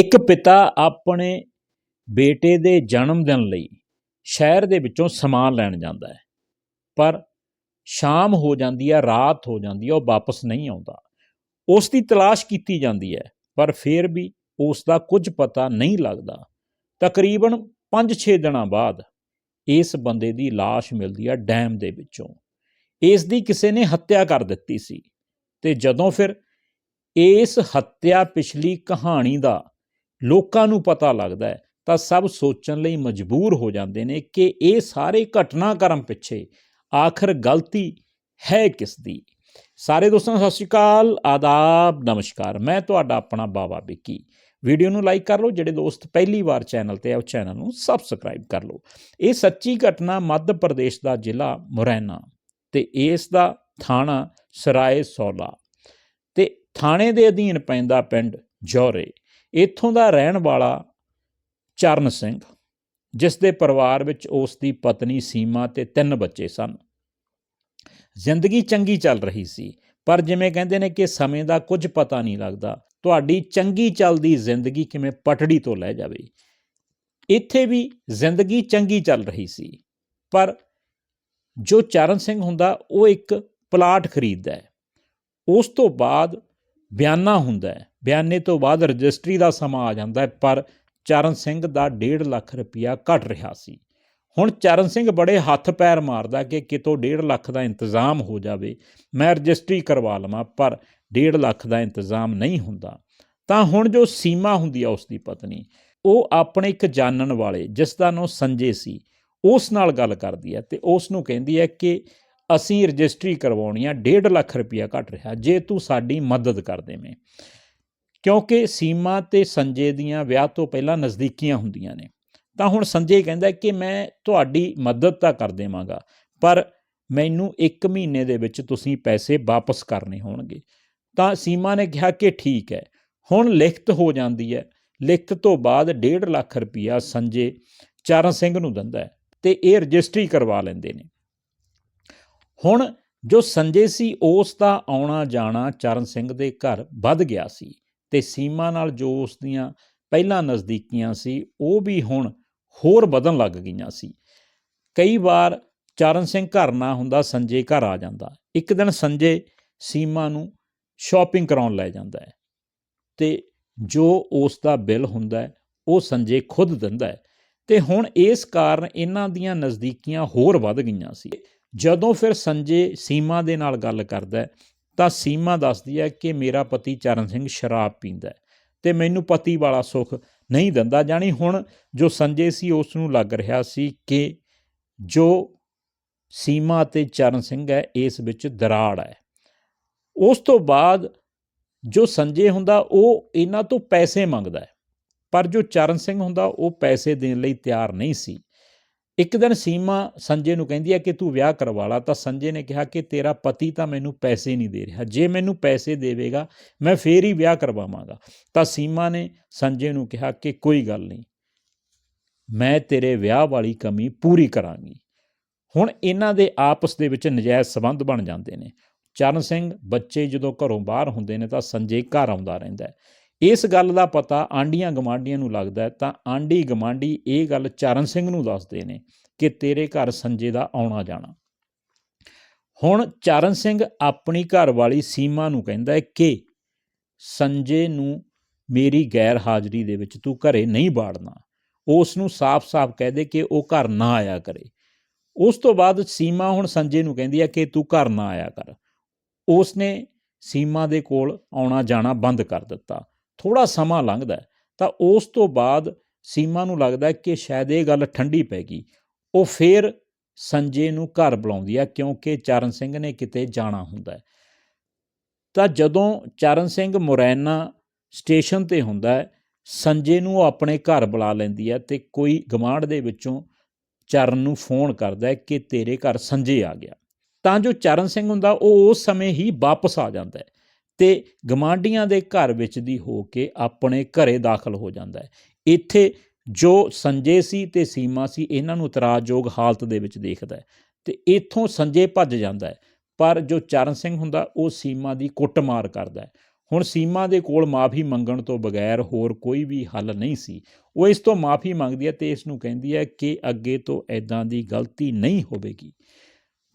ਇੱਕ ਪਿਤਾ ਆਪਣੇ ਬੇਟੇ ਦੇ ਜਨਮ ਦਿਨ ਲਈ ਸ਼ਹਿਰ ਦੇ ਵਿੱਚੋਂ ਸਮਾਨ ਲੈਣ ਜਾਂਦਾ ਹੈ, ਪਰ ਸ਼ਾਮ ਹੋ ਜਾਂਦੀ ਹੈ ਰਾਤ ਹੋ ਜਾਂਦੀ ਹੈ ਉਹ ਵਾਪਸ ਨਹੀਂ ਆਉਂਦਾ। ਉਸ ਦੀ ਤਲਾਸ਼ ਕੀਤੀ ਜਾਂਦੀ ਹੈ, ਪਰ ਫਿਰ ਵੀ ਉਸ ਦਾ ਕੁਝ ਪਤਾ ਨਹੀਂ ਲੱਗਦਾ। ਤਕਰੀਬਨ 5-6 ਦਿਨਾਂ ਬਾਅਦ ਇਸ ਬੰਦੇ ਦੀ ਲਾਸ਼ ਮਿਲਦੀ ਹੈ ਡੈਮ ਦੇ ਵਿੱਚੋਂ। ਇਸ ਦੀ ਕਿਸੇ ਨੇ ਹੱਤਿਆ ਕਰ ਦਿੱਤੀ ਸੀ ਤੇ ਜਦੋਂ ਫਿਰ ਇਸ ਹੱਤਿਆ ਪਿਛਲੀ ਕਹਾਣੀ ਦਾ ਲੋਕਾਂ ਨੂੰ ਪਤਾ ਲੱਗਦਾ ਹੈ, ਤਾਂ ਸਭ ਸੋਚਣ ਲਈ ਮਜਬੂਰ ਹੋ ਜਾਂਦੇ ਨੇ ਕਿ ਇਹ ਸਾਰੇ ਘਟਨਾਕ੍ਰਮ ਪਿੱਛੇ ਆਖਰ ਗਲਤੀ ਹੈ ਕਿਸ ਦੀ? ਸਾਰੇ ਦੋਸਤਾਂ, ਸਤਿ ਸ਼੍ਰੀ ਅਕਾਲ, ਆਦਾਬ, ਨਮਸਕਾਰ। ਮੈਂ ਤੁਹਾਡਾ ਆਪਣਾ ਬਾਬਾ ਵਿੱਕੀ। ਵੀਡੀਓ ਨੂੰ ਲਾਈਕ ਕਰ ਲਓ, ਜਿਹੜੇ ਦੋਸਤ ਪਹਿਲੀ ਵਾਰ ਚੈਨਲ ਤੇ ਆ, ਉਹ ਚੈਨਲ ਨੂੰ ਸਬਸਕ੍ਰਾਈਬ ਕਰ ਲਓ। ਇਹ ਸੱਚੀ ਘਟਨਾ ਮੱਧ ਪ੍ਰਦੇਸ਼ ਦਾ ਜ਼ਿਲ੍ਹਾ ਮੁਰੈਨਾ ਤੇ ਇਸ ਦਾ ਥਾਣਾ ਸਰਾਏ ਸੌਲਾ ਤੇ ਥਾਣੇ ਦੇ ਅਧੀਨ ਪੈਂਦਾ ਪਿੰਡ ਜੌਰੇ। ਇੱਥੋਂ ਦਾ ਰਹਿਣ ਵਾਲਾ ਚਰਨ ਸਿੰਘ, ਜਿਸ ਦੇ ਪਰਿਵਾਰ ਵਿੱਚ ਉਸ ਦੀ ਪਤਨੀ ਸੀਮਾ ਤੇ ਤਿੰਨ ਬੱਚੇ ਸਨ। ਜ਼ਿੰਦਗੀ ਚੰਗੀ ਚੱਲ ਰਹੀ ਸੀ, ਪਰ ਜਿਵੇਂ ਕਹਿੰਦੇ ਨੇ ਕਿ ਸਮੇਂ ਦਾ ਕੁਝ ਪਤਾ ਨਹੀਂ ਲੱਗਦਾ, ਤੁਹਾਡੀ ਚੰਗੀ ਚੱਲਦੀ ਜ਼ਿੰਦਗੀ ਕਿਵੇਂ ਪਟੜੀ ਤੋਂ ਲੈ ਜਾਵੇ। ਇੱਥੇ ਵੀ ਜ਼ਿੰਦਗੀ ਚੰਗੀ ਚੱਲ ਰਹੀ ਸੀ, ਪਰ ਜੋ ਚਰਨ ਸਿੰਘ ਹੁੰਦਾ, ਉਹ ਇੱਕ ਪਲਾਟ ਖਰੀਦਦਾ ਹੈ। ਉਸ ਤੋਂ ਬਾਅਦ ਬਿਆਨਾ ਹੁੰਦਾ ਹੈ। ਬਿਆਨੇ ਤੋਂ ਬਾਅਦ ਰਜਿਸਟਰੀ ਦਾ ਸਮਾਂ ਆ ਜਾਂਦਾ ਹੈ, ਪਰ ਚਰਨ ਸਿੰਘ ਦਾ 1.5 ਲੱਖ ਰੁਪਇਆ ਘਟ ਰਿਹਾ ਸੀ। ਹੁਣ ਚਰਨ ਸਿੰਘ ਬੜੇ ਹੱਥ ਪੈਰ ਮਾਰਦਾ ਕਿ ਕਿਤੋਂ 1.5 ਲੱਖ ਦਾ ਇੰਤਜ਼ਾਮ ਹੋ ਜਾਵੇ। ਮੈਂ ਰਜਿਸਟਰੀ ਕਰਵਾ ਲਵਾਂ, ਪਰ 1.5 ਲੱਖ ਦਾ ਇੰਤਜ਼ਾਮ ਨਹੀਂ ਹੁੰਦਾ। ਤਾਂ ਹੁਣ ਜੋ ਸੀਮਾ ਹੁੰਦੀ ਆ ਉਸ ਦੀ ਪਤਨੀ, ਉਹ ਆਪਣੇ ਇੱਕ ਜਾਣਨ ਵਾਲੇ, ਜਿਸ ਦਾ ਨਾਮ ਸੰਜੇ ਸੀ, ਉਸ ਨਾਲ ਗੱਲ ਕਰਦੀ ਹੈ ਤੇ ਉਸ ਨੂੰ ਕਹਿੰਦੀ ਹੈ ਕਿ ਅਸੀਂ ਰਜਿਸਟਰੀ ਕਰਵਾਉਣੀ ਆ 1.5 ਲੱਖ ਰੁਪਇਆ ਘਟ ਰਿਹਾ, ਜੇ ਤੂੰ ਸਾਡੀ ਮਦਦ ਕਰ ਦੇਵੇਂ। ਕਿਉਂਕਿ ਸੀਮਾ ਤੇ ਸੰਜੇ ਦੀਆਂ ਵਿਆਹ ਤੋਂ ਪਹਿਲਾਂ ਨਜ਼ਦੀਕੀਆਂ ਹੁੰਦੀਆਂ ਨੇ। ਤਾਂ ਹੁਣ ਸੰਜੇ ਕਹਿੰਦਾ ਕਿ ਮੈਂ ਤੁਹਾਡੀ ਮਦਦ ਤਾਂ ਕਰ ਦੇਵਾਂਗਾ, ਪਰ ਮੈਨੂੰ 1 ਮਹੀਨੇ ਦੇ ਵਿੱਚ ਤੁਸੀਂ ਪੈਸੇ ਵਾਪਸ ਕਰਨੇ ਹੋਣਗੇ। ਤਾਂ ਸੀਮਾ ਨੇ ਕਿਹਾ ਕਿ ਠੀਕ ਹੈ। ਹੁਣ ਲਿਖਤ ਹੋ ਜਾਂਦੀ ਹੈ। ਲਿਖਤ ਤੋਂ ਬਾਅਦ 1.5 ਲੱਖ ਰੁਪਇਆ ਸੰਜੇ ਚਰਨ ਸਿੰਘ ਨੂੰ ਦਿੰਦਾ ਹੈ ਤੇ ਇਹ ਰਜਿਸਟਰੀ ਕਰਵਾ ਲੈਂਦੇ ਨੇ। ਹੁਣ ਜੋ ਸੰਜੇ ਸੀ, ਉਸ ਦਾ ਆਉਣਾ ਜਾਣਾ ਚਰਨ ਸਿੰਘ ਦੇ ਘਰ ਵੱਧ ਗਿਆ ਸੀ। ਤੇ ਸੀਮਾ ਨਾਲ ਜੋ ਉਸ ਦੀਆਂ ਪਹਿਲਾਂ ਨਜ਼ਦੀਕੀਆਂ ਸੀ, ਉਹ ਵੀ ਹੁਣ ਹੋਰ ਵਧਣ ਲੱਗ ਗਈਆਂ ਸੀ। ਕਈ ਵਾਰ ਚਰਨ ਸਿੰਘ ਘਰ ਨਾ ਹੁੰਦਾ, ਸੰਜੇ ਘਰ ਆ ਜਾਂਦਾ। ਇੱਕ ਦਿਨ ਸੰਜੇ ਸੀਮਾ ਨੂੰ ਸ਼ਾਪਿੰਗ ਕਰਾਉਣ ਲੈ ਜਾਂਦਾ ਹੈ ਤੇ ਜੋ ਉਸ ਦਾ ਬਿੱਲ ਹੁੰਦਾ ਉਹ ਸੰਜੇ ਖੁਦ ਦਿੰਦਾ ਹੈ। ਤੇ ਹੁਣ ਇਸ ਕਾਰਨ ਇਹਨਾਂ ਦੀਆਂ ਨਜ਼ਦੀਕੀਆਂ ਹੋਰ ਵੱਧ ਗਈਆਂ ਸੀ। ਜਦੋਂ ਫਿਰ ਸੰਜੇ ਸੀਮਾ ਦੇ ਨਾਲ ਗੱਲ ਕਰਦਾ ਤਾਂ ਸੀਮਾ ਦੱਸਦੀ ਹੈ ਕਿ ਮੇਰਾ ਪਤੀ ਚਰਨ ਸਿੰਘ ਸ਼ਰਾਬ ਪੀਂਦਾ ਹੈ ਤੇ ਮੈਨੂੰ ਪਤੀ ਵਾਲਾ ਸੁੱਖ ਨਹੀਂ ਦਿੰਦਾ, ਜਾਣੀ ਹੁਣ ਜੋ ਸੰਜੇ ਸੀ ਉਸ ਨੂੰ ਲੱਗ ਰਿਹਾ ਸੀ ਕਿ ਜੋ ਸੀਮਾ ਤੇ ਚਰਨ ਸਿੰਘ ਹੈ, ਇਸ ਵਿੱਚ ਦਰਾੜ ਹੈ। ਉਸ ਤੋਂ ਬਾਅਦ ਜੋ ਸੰਜੇ ਹੁੰਦਾ, ਉਹ ਇਹਨਾਂ ਤੋਂ ਪੈਸੇ ਮੰਗਦਾ ਹੈ, ਪਰ ਜੋ ਚਰਨ ਸਿੰਘ ਹੁੰਦਾ, ਉਹ ਪੈਸੇ ਦੇਣ ਲਈ ਤਿਆਰ ਨਹੀਂ ਸੀ। ਇੱਕ ਦਿਨ ਸੀਮਾ ਸੰਜੇ ਨੂੰ ਕਹਿੰਦੀ ਹੈ ਕਿ ਤੂੰ ਵਿਆਹ ਕਰਵਾ ਲਾ, ਤਾਂ ਸੰਜੇ ਨੇ ਕਿਹਾ ਕਿ ਤੇਰਾ ਪਤੀ ਤਾਂ ਮੈਨੂੰ ਪੈਸੇ ਨਹੀਂ ਦੇ ਰਿਹਾ। ਜੇ ਮੈਨੂੰ ਪੈਸੇ ਦੇਵੇਗਾ, ਮੈਂ ਫੇਰ ਹੀ ਵਿਆਹ ਕਰਵਾਵਾਂਗਾ। ਤਾਂ ਸੀਮਾ ਨੇ ਸੰਜੇ ਨੂੰ ਕਿਹਾ ਕਿ ਕੋਈ ਗੱਲ ਨਹੀਂ, ਮੈਂ ਤੇਰੇ ਵਿਆਹ ਵਾਲੀ ਕਮੀ ਪੂਰੀ ਕਰਾਂਗੀ। ਹੁਣ ਇਹਨਾਂ ਦੇ ਆਪਸ ਦੇ ਵਿੱਚ ਨਜਾਇਜ਼ ਸਬੰਧ ਬਣ ਜਾਂਦੇ ਨੇ। ਚਰਨ ਸਿੰਘ ਬੱਚੇ ਜਦੋਂ ਘਰੋਂ ਬਾਹਰ ਹੁੰਦੇ ਨੇ ਤਾਂ ਸੰਜੇ ਘਰ ਆਉਂਦਾ ਰਹਿੰਦਾ ਹੈ। ਇਸ ਗੱਲ ਦਾ ਪਤਾ ਆਂਡੀਆਂ ਗਮਾਂਡੀਆਂ ਨੂੰ ਲੱਗਦਾ ਤਾਂ ਆਂਡੀ ਗਮਾਂਡੀ ਇਹ ਗੱਲ ਚਰਨ ਸਿੰਘ ਨੂੰ ਦੱਸਦੇ ਨੇ ਕਿ ਤੇਰੇ ਘਰ ਸੰਜੇ ਦਾ ਆਉਣਾ ਜਾਣਾ। ਹੁਣ ਚਰਨ ਸਿੰਘ ਆਪਣੀ ਘਰ ਵਾਲੀ ਸੀਮਾ ਨੂੰ ਕਹਿੰਦਾ ਹੈ ਕਿ ਸੰਜੇ ਨੂੰ ਮੇਰੀ ਗੈਰ ਹਾਜ਼ਰੀ ਦੇ ਵਿੱਚ ਤੂੰ ਘਰੇ ਨਹੀਂ ਬਾੜਨਾ। ਉਸ ਨੂੰ ਸਾਫ਼-ਸਾਫ਼ ਕਹਿ ਦੇ ਕਿ ਉਹ ਘਰ ਨਾ ਆਇਆ ਕਰੇ। ਉਸ ਤੋਂ ਬਾਅਦ ਸੀਮਾ ਹੁਣ ਸੰਜੇ ਨੂੰ ਕਹਿੰਦੀ ਹੈ ਕਿ ਤੂੰ ਘਰ ਨਾ ਆਇਆ ਕਰ। ਉਸ ਨੇ ਸੀਮਾ ਦੇ ਕੋਲ ਆਉਣਾ ਜਾਣਾ ਬੰਦ ਕਰ ਦਿੱਤਾ। ਥੋੜਾ ਸਮਾਂ ਲੰਘਦਾ ਤਾਂ ਉਸ ਤੋਂ ਬਾਅਦ ਸੀਮਾ ਨੂੰ ਲੱਗਦਾ ਕਿ ਸ਼ਾਇਦ ਇਹ ਗੱਲ ਠੰਡੀ ਪੈ ਗਈ। ਉਹ ਫੇਰ ਸੰਜੇ ਨੂੰ ਘਰ ਬੁਲਾਉਂਦੀ ਹੈ ਕਿਉਂਕਿ ਚਰਨ ਸਿੰਘ ਨੇ ਕਿਤੇ ਜਾਣਾ ਹੁੰਦਾ ਹੈ। ਤਾਂ ਜਦੋਂ ਚਰਨ ਸਿੰਘ ਮੁਰੈਨਾ ਸਟੇਸ਼ਨ ਤੇ ਹੁੰਦਾ ਹੈ, ਸੰਜੇ ਨੂੰ ਉਹ ਆਪਣੇ ਘਰ ਬੁਲਾ ਲੈਂਦੀ ਹੈ ਤੇ ਕੋਈ ਗਮਾਂਡ ਦੇ ਵਿੱਚੋਂ ਚਰਨ ਨੂੰ ਫੋਨ ਕਰਦਾ ਹੈ ਕਿ ਤੇਰੇ ਘਰ ਸੰਜੇ ਆ ਗਿਆ। ਤਾਂ ਜੋ ਚਰਨ ਸਿੰਘ ਹੁੰਦਾ ਉਹ ਉਸ ਸਮੇਂ ਹੀ ਵਾਪਸ ਆ ਜਾਂਦਾ ਹੈ। ਤੇ ਗਮਾਂਡੀਆਂ ਦੇ ਘਰ ਵਿੱਚ ਦੀ ਹੋ ਕੇ ਆਪਣੇ ਘਰੇ ਦਾਖਲ ਹੋ ਜਾਂਦਾ ਹੈ। ਇੱਥੇ ਜੋ ਸੰਜੇ ਸੀ ਤੇ ਸੀਮਾ ਸੀ, ਇਹਨਾਂ ਨੂੰ ਇਤਰਾਜ਼ਯੋਗ ਹਾਲਤ ਦੇ ਵਿੱਚ ਦੇਖਦਾ ਹੈ ਤੇ ਇੱਥੋਂ ਸੰਜੇ ਭੱਜ ਜਾਂਦਾ ਹੈ। ਪਰ ਜੋ ਚਰਨ ਸਿੰਘ ਹੁੰਦਾ, ਉਹ ਸੀਮਾ ਦੀ ਕੁੱਟਮਾਰ ਕਰਦਾ ਹੈ। ਹੁਣ ਸੀਮਾ ਦੇ ਕੋਲ ਮਾਫੀ ਮੰਗਣ ਤੋਂ ਬਗੈਰ ਹੋਰ ਕੋਈ ਵੀ ਹੱਲ ਨਹੀਂ ਸੀ। ਉਹ ਇਸ ਤੋਂ ਮਾਫੀ ਮੰਗਦੀ ਹੈ ਤੇ ਇਸ ਨੂੰ ਕਹਿੰਦੀ ਹੈ ਕਿ ਅੱਗੇ ਤੋਂ ਐਦਾਂ ਦੀ ਗਲਤੀ ਨਹੀਂ ਹੋਵੇਗੀ।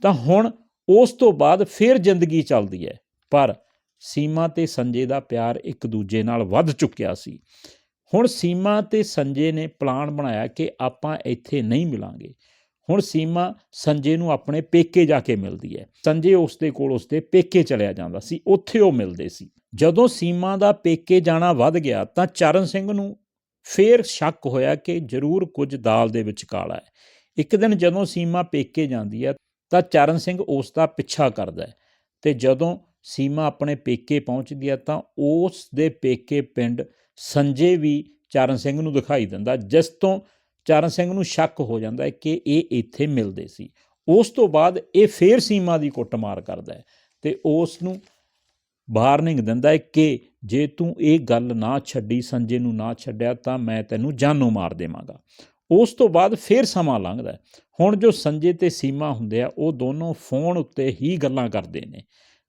ਤਾਂ ਹੁਣ ਉਸ ਤੋਂ ਬਾਅਦ ਫਿਰ ਜ਼ਿੰਦਗੀ ਚੱਲਦੀ ਹੈ। ਪਰ ਸੀਮਾ ਤੇ ਸੰਜੇ ਦਾ ਪਿਆਰ ਇੱਕ ਦੂਜੇ ਨਾਲ ਵੱਧ ਚੁੱਕਿਆ ਸੀ। ਹੁਣ ਸੀਮਾ ਤੇ ਸੰਜੇ ਨੇ ਪਲਾਨ ਬਣਾਇਆ ਕਿ ਆਪਾਂ ਇੱਥੇ ਨਹੀਂ ਮਿਲਾਂਗੇ। ਹੁਣ ਸੀਮਾ ਸੰਜੇ ਨੂੰ ਆਪਣੇ ਪੇਕੇ ਜਾ ਕੇ ਮਿਲਦੀ ਹੈ। ਸੰਜੇ ਉਸ ਦੇ ਕੋਲ ਉਸ ਦੇ ਪੇਕੇ ਚਲਿਆ ਜਾਂਦਾ ਸੀ। ਉੱਥੇ ਉਹ ਮਿਲਦੇ ਸੀ। ਜਦੋਂ ਸੀਮਾ ਦਾ ਪੇਕੇ ਜਾਣਾ ਵੱਧ ਗਿਆ ਤਾਂ ਚਰਨ ਸਿੰਘ ਨੂੰ ਫੇਰ ਸ਼ੱਕ ਹੋਇਆ ਕਿ ਜ਼ਰੂਰ ਕੁਝ ਦਾਲ ਦੇ ਵਿੱਚ ਕਾਲਾ ਹੈ। ਇੱਕ ਦਿਨ ਜਦੋਂ ਸੀਮਾ ਪੇਕੇ ਜਾਂਦੀ ਹੈ ਤਾਂ ਚਰਨ ਸਿੰਘ ਉਸ ਦਾ ਪਿੱਛਾ ਕਰਦਾ ਹੈ ਤੇ ਜਦੋਂ ਸੀਮਾ ਆਪਣੇ ਪੇਕੇ ਪਹੁੰਚਦੀ ਹੈ ਤਾਂ ਉਸ ਦੇ ਪੇਕੇ ਪਿੰਡ ਸੰਜੇ ਵੀ ਚਰਨ ਸਿੰਘ ਨੂੰ ਦਿਖਾਈ ਦਿੰਦਾ, ਜਿਸ ਤੋਂ ਚਰਨ ਸਿੰਘ ਨੂੰ ਸ਼ੱਕ ਹੋ ਜਾਂਦਾ ਹੈ ਕਿ ਇਹ ਇੱਥੇ ਮਿਲਦੇ ਸੀ। ਉਸ ਤੋਂ ਬਾਅਦ ਇਹ ਫੇਰ ਸੀਮਾ ਦੀ ਕੁੱਟਮਾਰ ਕਰਦਾ ਹੈ ਤੇ ਉਸ ਨੂੰ ਵਾਰਨਿੰਗ ਦਿੰਦਾ ਹੈ ਕਿ ਜੇ ਤੂੰ ਇਹ ਗੱਲ ਨਾ ਛੱਡੀ, ਸੰਜੇ ਨੂੰ ਨਾ ਛੱਡਿਆ ਤਾਂ ਮੈਂ ਤੈਨੂੰ ਜਾਨੋਂ ਮਾਰ ਦੇਵਾਂਗਾ। ਉਸ ਤੋਂ ਬਾਅਦ ਫੇਰ ਸਮਾਂ ਲੰਘਦਾ ਹੁਣ ਜੋ ਸੰਜੇ ਤੇ ਸੀਮਾ ਹੁੰਦੇ ਆ, ਉਹ ਦੋਨੋਂ ਫੋਨ ਉੱਤੇ ਹੀ ਗੱਲਾਂ ਕਰਦੇ ਨੇ।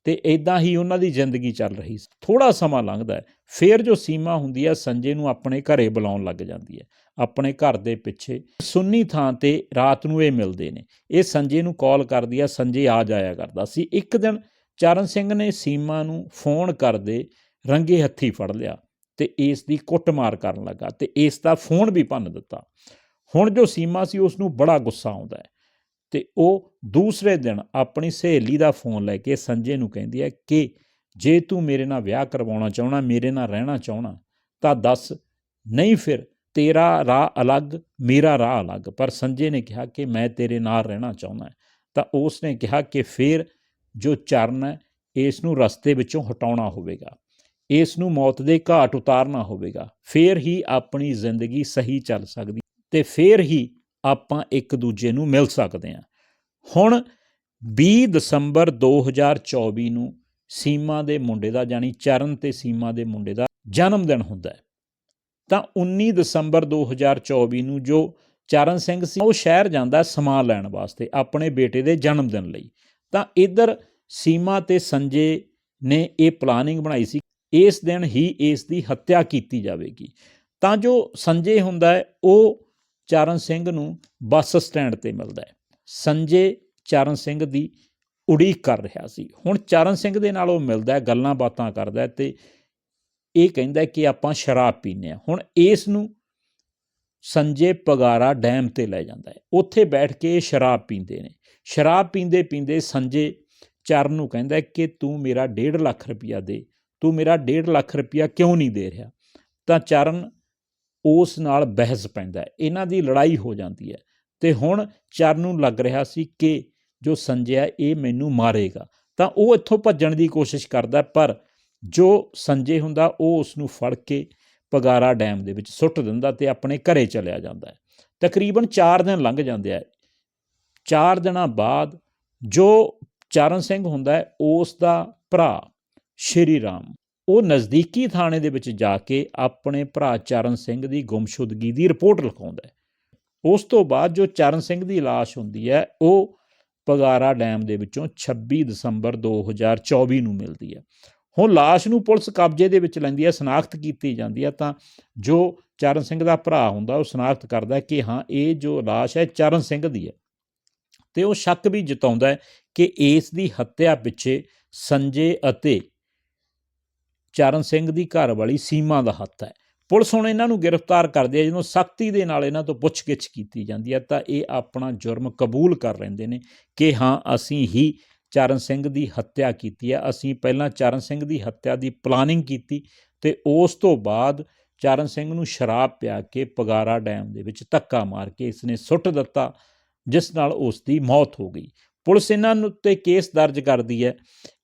ਤੇ ਇਦਾਂ ਹੀ ਉਹਨਾਂ ਦੀ ਜ਼ਿੰਦਗੀ ਚੱਲ ਰਹੀ ਸੀ। ਥੋੜਾ ਸਮਾਂ ਲੰਘਦਾ ਹੈ, ਫੇਰ ਜੋ ਸੀਮਾ ਹੁੰਦੀ ਹੈ, ਸੰਜੇ ਨੂੰ ਆਪਣੇ ਘਰੇ ਬੁਲਾਉਣ ਲੱਗ ਜਾਂਦੀ ਹੈ, ਆਪਣੇ ਘਰ ਦੇ ਪਿੱਛੇ। ਸੁੰਨੀ ਥਾਂ ਤੇ ਰਾਤ ਨੂੰ ਇਹ ਮਿਲਦੇ ਨੇ। ਇਹ ਸੰਜੇ ਨੂੰ ਕਾਲ ਕਰਦੀ ਆ ਸੰਜੇ ਆ ਜਾਇਆ ਕਰਦਾ ਸੀ। ਇੱਕ ਦਿਨ ਚਰਨ ਸਿੰਘ ਨੇ ਸੀਮਾ ਨੂੰ ਫੋਨ ਕਰਦੇ ਰੰਗੇ ਹੱਥੀ ਫੜ ਲਿਆ ਤੇ ਇਸ ਦੀ ਕੁੱਟਮਾਰ ਕਰਨ ਲੱਗਾ ਤੇ ਇਸ ਦਾ ਫੋਨ ਵੀ ਭੰਨ ਦਿੱਤਾ। ਹੁਣ ਜੋ ਸੀਮਾ ਸੀ, ਉਸ ਨੂੰ ਬੜਾ ਗੁੱਸਾ ਆਉਂਦਾ ਹੈ। ਤੇ ਉਹ ਦੂਸਰੇ ਦਿਨ ਆਪਣੀ ਸਹੇਲੀ ਦਾ ਫੋਨ ਲੈ ਕੇ ਸੰਜੇ ਨੂੰ ਕਹਿੰਦੀ ਹੈ ਕਿ ਜੇ ਤੂੰ ਮੇਰੇ ਨਾਲ ਵਿਆਹ ਕਰਵਾਉਣਾ ਚਾਹਣਾ ਮੇਰੇ ਨਾਲ ਰਹਿਣਾ ਚਾਹਣਾ ਤਾਂ ਦੱਸ। ਨਹੀਂ ਫਿਰ, ਤੇਰਾ ਰਾਹ ਅਲੱਗ, ਮੇਰਾ ਰਾਹ ਅਲੱਗ। ਪਰ ਸੰਜੇ ਨੇ ਕਿਹਾ ਕਿ ਮੈਂ ਤੇਰੇ ਨਾਲ ਰਹਿਣਾ ਚਾਹੁੰਦਾ ਤਾਂ ਉਸ ਨੇ ਕਿਹਾ ਕਿ ਫਿਰ ਜੋ ਚਰਨ ਹੈ, ਇਸ ਨੂੰ ਰਸਤੇ ਵਿੱਚੋਂ ਹਟਾਉਣਾ ਹੋਵੇਗਾ। ਇਸ ਨੂੰ ਮੌਤ ਦੇ ਘਾਟ ਉਤਾਰਨਾ ਹੋਵੇਗਾ। ਫਿਰ ਹੀ ਆਪਣੀ ਜ਼ਿੰਦਗੀ ਸਹੀ ਚੱਲ ਸਕਦੀ ਤੇ ਫਿਰ ਹੀ ਆਪਾਂ ਇੱਕ ਦੂਜੇ ਨੂੰ ਮਿਲ ਸਕਦੇ ਹਾਂ। ਹੁਣ 20 ਦਸੰਬਰ 2024 ਨੂੰ ਸੀਮਾ ਦੇ ਮੁੰਡੇ ਦਾ ਜਾਨੀ ਚਰਨ ਤੇ ਸੀਮਾ ਦੇ ਮੁੰਡੇ ਦਾ ਜਨਮ ਦਿਨ ਹੁੰਦਾ ਹੈ। ਤਾਂ 19 ਦਸੰਬਰ 2024 ਨੂੰ ਜੋ ਚਰਨ ਸਿੰਘ ਸੀ, ਉਹ ਸ਼ਹਿਰ ਜਾਂਦਾ ਸਮਾਨ ਲੈਣ ਵਾਸਤੇ ਆਪਣੇ ਬੇਟੇ ਦੇ ਜਨਮ ਦਿਨ ਲਈ। ਤਾਂ ਇੱਧਰ ਸੀਮਾ ਤੇ ਸੰਜੇ ਨੇ ਇਹ ਪਲਾਨਿੰਗ ਬਣਾਈ ਸੀ, ਇਸ ਦਿਨ ਹੀ ਇਸ ਦੀ ਹੱਤਿਆ ਕੀਤੀ ਜਾਵੇਗੀ। ਤਾਂ ਜੋ ਸੰਜੇ ਹੁੰਦਾ ਹੈ, ਉਹ ਚਰਨ ਸਿੰਘ ਨੂੰ ਬੱਸ ਸਟੈਂਡ ਤੇ ਮਿਲਦਾ ਹੈ। ਸੰਜੇ ਚਰਨ ਸਿੰਘ ਦੀ ਉਡੀਕ ਕਰ ਰਿਹਾ ਸੀ। ਹੁਣ ਚਰਨ ਸਿੰਘ ਦੇ ਨਾਲ ਉਹ ਮਿਲਦਾ ਗੱਲਾਂ ਬਾਤਾਂ ਕਰਦਾ ਹੈ ਤੇ ਇਹ ਕਹਿੰਦਾ ਕਿ ਆਪਾਂ ਸ਼ਰਾਬ ਪੀਨੇ ਆ ਹੁਣ ਇਸ ਨੂੰ ਸੰਜੇ ਪਗਾਰਾ ਡੈਮ ਤੇ ਲੈ ਜਾਂਦਾ ਹੈ। ਉੱਥੇ ਬੈਠ ਕੇ ਸ਼ਰਾਬ ਪੀਂਦੇ ਨੇ। ਸ਼ਰਾਬ ਪੀਂਦੇ ਪੀਂਦੇ ਸੰਜੇ ਚਰਨ ਨੂੰ ਕਹਿੰਦਾ ਕਿ ਤੂੰ ਮੇਰਾ 1.5 ਲੱਖ ਰੁਪਇਆ ਦੇ। ਤੂੰ ਮੇਰਾ 1.5 ਲੱਖ ਰੁਪਇਆ ਕਿਉਂ ਨਹੀਂ ਦੇ ਰਿਹਾ? ਤਾਂ ਚਰਨ ਉਸ ਨਾਲ ਬਹਿਸ ਪੈਂਦਾ ਹੈ। ਇਹਨਾਂ ਦੀ ਲੜਾਈ ਹੋ ਜਾਂਦੀ ਹੈ। ਤੇ ਹੁਣ ਚਰਨ ਨੂੰ ਲੱਗ ਰਿਹਾ ਸੀ ਕਿ ਜੋ ਸੰਜੇ ਹੈ, ਇਹ ਮੈਨੂੰ ਮਾਰੇਗਾ। ਤਾਂ ਉਹ ਇੱਥੋਂ ਭੱਜਣ ਦੀ ਕੋਸ਼ਿਸ਼ ਕਰਦਾ ਪਰ ਜੋ ਸੰਜੇ ਹੁੰਦਾ, ਉਹ ਉਸ ਨੂੰ ਫੜ ਕੇ ਪਗਾਰਾ ਡੈਮ ਦੇ ਵਿੱਚ ਸੁੱਟ ਦਿੰਦਾ ਤੇ ਆਪਣੇ ਘਰੇ ਚਲਿਆ ਜਾਂਦਾ ਹੈ। ਤਕਰੀਬਨ 4 ਦਿਨ ਲੰਘ ਜਾਂਦੇ ਆ। 4 ਦਿਨਾਂ ਬਾਅਦ ਜੋ ਚਰਨ ਸਿੰਘ ਹੁੰਦਾ ਉਸ ਦਾ ਭਰਾ ਸ਼੍ਰੀ ਰਾਮ ਉਹ ਨਜ਼ਦੀਕੀ ਥਾਣੇ ਦੇ ਵਿੱਚ ਜਾ ਕੇ ਆਪਣੇ ਭਰਾ ਚਰਨ ਸਿੰਘ ਦੀ ਗੁੰਮਸ਼ੁਦਗੀ ਦੀ ਰਿਪੋਰਟ ਲਿਖਾਉਂਦਾ ਉਸ ਤੋਂ ਬਾਅਦ ਜੋ ਚਰਨ ਸਿੰਘ ਦੀ ਲਾਸ਼ ਹੁੰਦੀ ਹੈ, ਉਹ ਪਗਾਰਾ ਡੈਮ ਦੇ ਵਿੱਚੋਂ 26 ਦਸੰਬਰ 2024 ਨੂੰ ਮਿਲਦੀ ਹੈ। ਹੁਣ ਲਾਸ਼ ਨੂੰ ਪੁਲਿਸ ਕਬਜ਼ੇ ਦੇ ਵਿੱਚ ਲੈਂਦੀ ਹੈ, ਸਨਾਖਤ ਕੀਤੀ ਜਾਂਦੀ ਹੈ ਤਾਂ ਜੋ ਚਰਨ ਸਿੰਘ ਦਾ ਭਰਾ ਹੁੰਦਾ, ਉਹ ਸਨਾਖਤ ਕਰਦਾ ਕਿ ਹਾਂ, ਇਹ ਜੋ ਲਾਸ਼ ਹੈ, ਚਰਨ ਸਿੰਘ ਦੀ ਹੈ। ਤੇ ਉਹ ਸ਼ੱਕ ਵੀ ਜਤਾਉਂਦਾ ਕਿ ਇਸ ਦੀ ਹੱਤਿਆ ਪਿੱਛੇ ਸੰਜੇ ਅਤੇ ਚਰਨ ਸਿੰਘ ਦੀ ਘਰ ਵਾਲੀ ਸੀਮਾ ਦਾ ਹੱਥ ਹੈ। ਪੁਲਿਸ ਹੁਣ ਇਹਨਾਂ ਨੂੰ ਗ੍ਰਿਫਤਾਰ ਕਰਦੀ ਹੈ ਜਦੋਂ ਸਖਤੀ ਦੇ ਨਾਲ ਇਹਨਾਂ ਤੋਂ ਪੁੱਛਗਿੱਛ ਕੀਤੀ ਜਾਂਦੀ ਹੈ। ਤਾਂ ਇਹ ਆਪਣਾ ਜੁਰਮ ਕਬੂਲ ਕਰ ਲੈਂਦੇ ਨੇ ਕਿ ਹਾਂ, ਅਸੀਂ ਹੀ ਚਰਨ ਸਿੰਘ ਦੀ ਹੱਤਿਆ ਕੀਤੀ ਹੈ। ਅਸੀਂ ਪਹਿਲਾਂ ਚਰਨ ਸਿੰਘ ਦੀ ਹੱਤਿਆ ਦੀ ਪਲਾਨਿੰਗ ਕੀਤੀ ਤੇ ਉਸ ਤੋਂ ਬਾਅਦ ਚਰਨ ਸਿੰਘ ਨੂੰ ਸ਼ਰਾਬ ਪਿਆ ਕੇ ਪਗਾਰਾ ਡੈਮ ਦੇ ਵਿੱਚ ਧੱਕਾ ਮਾਰ ਕੇ ਇਸਨੇ ਸੁੱਟ ਦਿੱਤਾ, ਜਿਸ ਨਾਲ ਉਸ ਦੀ ਮੌਤ ਹੋ ਗਈ। ਪੁਲਿਸ ਇਹਨਾਂ ਨੂੰ ਉੱਤੇ ਕੇਸ ਦਰਜ ਕਰਦੀ ਹੈ।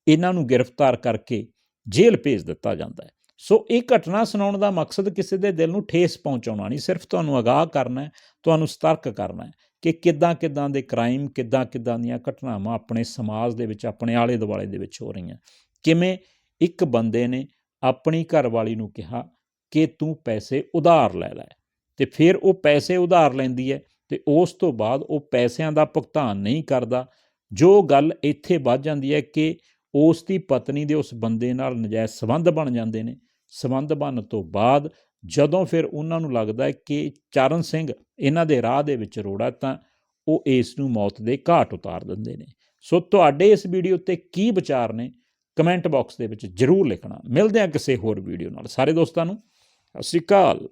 ਇਹਨਾਂ ਨੂੰ ਗ੍ਰਿਫਤਾਰ ਕਰਕੇ ਜੇਲ੍ਹ ਭੇਜ ਦਿੱਤਾ ਜਾਂਦਾ ਹੈ। ਸੋ ਇਹ ਘਟਨਾ ਸੁਣਾਉਣ ਦਾ ਮਕਸਦ ਕਿਸੇ ਦੇ ਦਿਲ ਨੂੰ ਠੇਸ ਪਹੁੰਚਾਉਣਾ ਨਹੀਂ, ਸਿਰਫ ਤੁਹਾਨੂੰ ਅਗਾਹ ਕਰਨਾ ਹੈ, ਤੁਹਾਨੂੰ ਸਤਰਕ ਕਰਨਾ ਹੈ ਕਿ ਕਿੱਦਾਂ ਕਿੱਦਾਂ ਦੇ ਕ੍ਰਾਈਮ ਕਿੱਦਾਂ ਕਿੱਦਾਂ ਦੀਆਂ ਘਟਨਾਵਾਂ ਆਪਣੇ ਸਮਾਜ ਦੇ ਵਿੱਚ, ਆਪਣੇ ਆਲੇ ਦੁਆਲੇ ਦੇ ਵਿੱਚ ਹੋ ਰਹੀਆਂ। ਕਿਵੇਂ ਇੱਕ ਬੰਦੇ ਨੇ ਆਪਣੀ ਘਰਵਾਲੀ ਨੂੰ ਕਿਹਾ ਕਿ ਤੂੰ ਪੈਸੇ ਉਧਾਰ ਲੈ ਲੈ ਤੇ ਫਿਰ ਉਹ ਪੈਸੇ ਉਧਾਰ ਲੈਂਦੀ ਹੈ ਤੇ ਉਸ ਤੋਂ ਬਾਅਦ ਉਹ ਪੈਸਿਆਂ ਦਾ ਭੁਗਤਾਨ ਨਹੀਂ ਕਰਦਾ। ਜੋ ਗੱਲ ਇੱਥੇ ਵੱਧ ਜਾਂਦੀ ਹੈ ਕਿ ਉਸ ਦੀ ਪਤਨੀ ਦੇ ਉਸ ਬੰਦੇ ਨਾਲ ਨਜਾਇਜ਼ ਸਬੰਧ ਬਣ ਜਾਂਦੇ ਨੇ। ਸਬੰਧ ਬਣਨ ਤੋਂ ਬਾਅਦ ਜਦੋਂ ਫਿਰ ਉਹਨਾਂ ਨੂੰ ਲੱਗਦਾ ਹੈ ਕਿ ਚਰਨ ਸਿੰਘ ਇਹਨਾਂ ਦੇ ਰਾਹ ਦੇ ਵਿੱਚ ਰੋੜਾ ਤਾਂ ਉਹ ਇਸ ਨੂੰ ਮੌਤ ਦੇ ਘਾਟ ਉਤਾਰ ਦਿੰਦੇ ਨੇ। ਸੋ ਤੁਹਾਡੇ ਇਸ ਵੀਡੀਓ ਤੇ ਕੀ ਵਿਚਾਰ ਨੇ? ਕਮੈਂਟ ਬਾਕਸ ਦੇ ਵਿੱਚ ਜਰੂਰ ਲਿਖਣਾ। ਮਿਲਦੇ ਹਾਂ ਕਿਸੇ ਹੋਰ ਵੀਡੀਓ ਨਾਲ। ਸਾਰੇ ਦੋਸਤਾਂ ਨੂੰ, ਸਤਿ ਸ਼੍ਰੀ ਅਕਾਲ।